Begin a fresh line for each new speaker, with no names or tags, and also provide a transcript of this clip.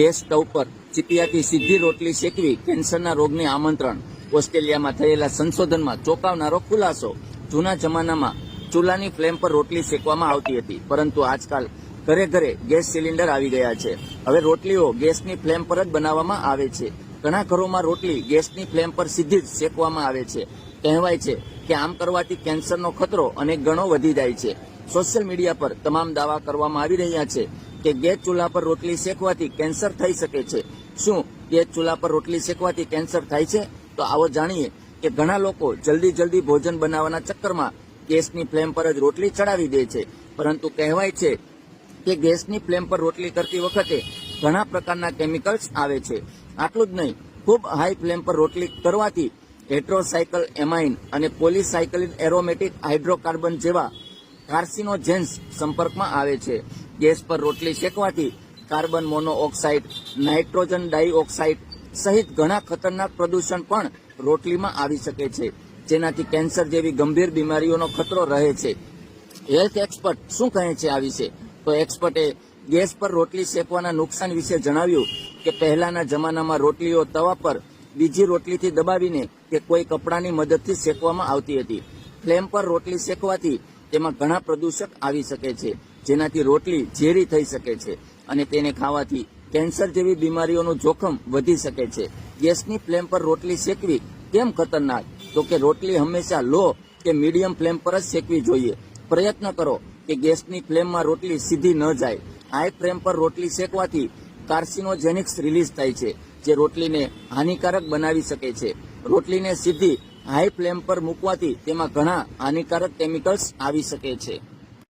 Gas stove પર ચીપિયાથી સીધી રોટલી શેકવી કેન્સરના રોગને આમંત્રણ. ઓસ્ટ્રેલિયામાં થયેલા સંશોધનમાં ચોંકાવનારો ખુલાસો. જૂના જમાનામાં ચૂલાની ફ્લેમ પર રોટલી શેકવામાં આવતી હતી, પરંતુ આજકાલ ઘરે ઘરે ગેસ સિલિન્ડર આવી ગયા છે. હવે રોટલીઓ ગેસની ફ્લેમ પર જ બનાવવામાં આવે છે. ઘણા ઘરોમાં રોટલી ગેસની ફ્લેમ પર સીધી જ શેકવામાં આવે છે. કહેવાય છે કે આમ કરવાથી કેન્સરનો ખતરો અનેક ગણો વધી જાય છે. સોશિયલ મીડિયા પર તમામ દાવા કરવામાં આવી રહ્યા છે. કે ગેસ ચૂલા પર રોટલી શેકવાથી કેન્સર થઈ શકે છે. શું ગેસ ચૂલા પર રોટલી શેકવાથી કેન્સર થાય છે? તો આવો જાણીએ કે ઘણા લોકો જલ્દી જલ્દી ભોજન બનાવવાના ચક્કરમાં ગેસની ફ્લેમ પર જ રોટલી ચડાવી દે છે. પરંતુ કહેવાય છે કે ગેસની ફ્લેમ પર રોટલી કરતી વખતે ઘણા પ્રકારના કેમિકલ્સ આવે છે. આટલું જ નહીં, ખૂબ હાઈ ફ્લેમ પર રોટલી કરવાથી હેટ્રોસાયકલ એમાઇન અને પોલીસાયકલિન એરોમેટિક હાઇડ્રોકાર્બન જેવા કાર્સિનોજેન્સ સંપર્કમાં આવે છે. ગેસ પર રોટલી શેકવાથી કાર્બન મોનોઓક્સાઇડ, નાઇટ્રોજન ડાઇઓક્સાઇડ સહિત ઘણા ખતરનાક પ્રદૂષણ પણ રોટલીમાં આવી શકે છે. જેનાથી કેન્સર જેવી ગંભીર બીમારીઓનો ખતરો રહે છે. હેલ્થ એક્સપર્ટ શું કહે છે આ વિશે? તો એક્સપર્ટે ગેસ પર રોટલી શેકવાના નુકસાન વિશે જણાવ્યું કે પહેલાના જમાનામાં રોટલીઓ તવા પર બીજી રોટલીથી દબાવીને કે કોઈ કપડાની મદદથી શેકવામાં આવતી હતી. ફ્લેમ પર રોટલી શેકવાથી તેમાં ઘણા પ્રદૂષક આવી શકે છે. જેનાથી રોટલી ઝેરી થઈ શકે છે અને તેને ખાવાથી કેન્સર જેવી બીમારીઓનું જોખમ વધી શકે છે. ગેસની ફ્લેમ પર રોટલી શેકવી કેમ ખતરનાક? તો કે રોટલી હંમેશા લો કે મીડિયમ ફ્લેમ પર જ શેકવી જોઈએ. પ્રયત્ન કરો કે ગેસની ફ્લેમમાં રોટલી સીધી ન જાય. હાઈ ફ્લેમ પર રોટલી શેકવાથી કાર્સિનોજેનિક્સ રિલીઝ થાય છે, જે રોટલીને હાનિકારક બનાવી શકે છે. રોટલીને સીધી હાઈ ફ્લેમ પર મૂકવાથી તેમાં ઘણા હાનિકારક કેમિકલ્સ આવી શકે છે.